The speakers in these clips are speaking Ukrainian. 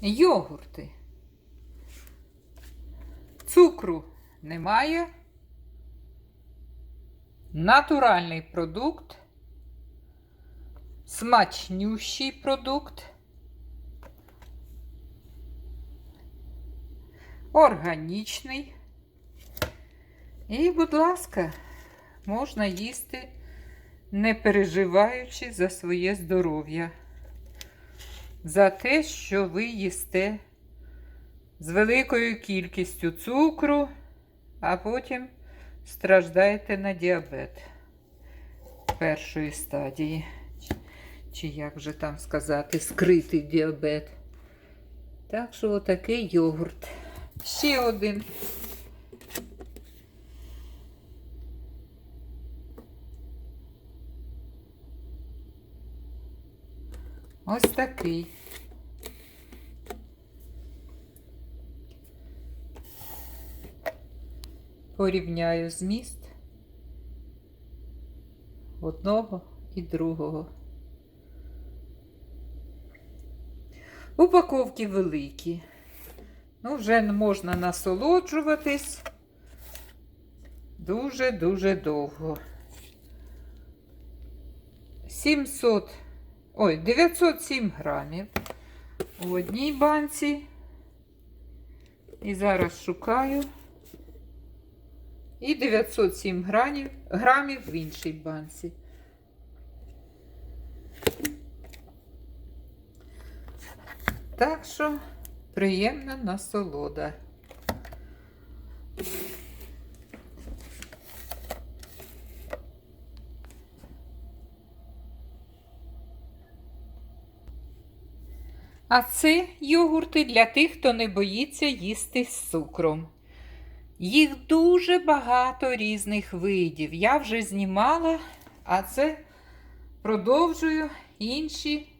Йогурти. Цукру немає. Натуральний продукт. Смачнющий продукт. Органічний. І, будь ласка, можна їсти, не переживаючи за своє здоров'я. За те, що ви їсте з великою кількістю цукру, а потім страждаєте на діабет першої стадії. Чи- як же там сказати, скритий діабет. Так що отакий йогурт. Ще один. Ось такий. Порівняю зміст одного і другого. Упаковки великі. Ну, вже можна насолоджуватись дуже-дуже довго. 700, ой, 907 грамів у одній банці. І зараз шукаю. І 907 грамів, грамів в іншій банці. Так що приємна насолода. А це йогурти для тих, хто не боїться їсти з цукром. Їх дуже багато різних видів. Я вже знімала, а це продовжую інші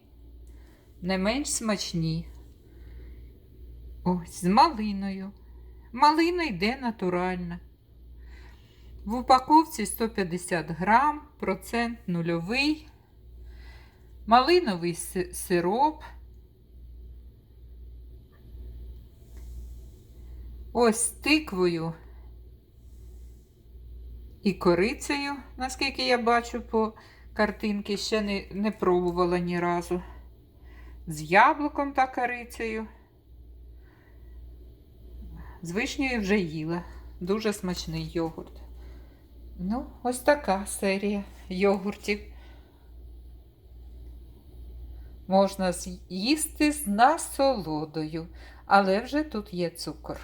не менш смачні. Ось з малиною. Малина йде натуральна. В упаковці 150 грам, процент нульовий, малиновий сироп. Ось тиквою і корицею, наскільки я бачу по картинці, ще не, не пробувала ні разу. З яблуком та корицею. З вишнею вже їла. Дуже смачний йогурт. Ну, ось така серія йогуртів. Можна з'їсти з насолодою, але вже тут є цукор.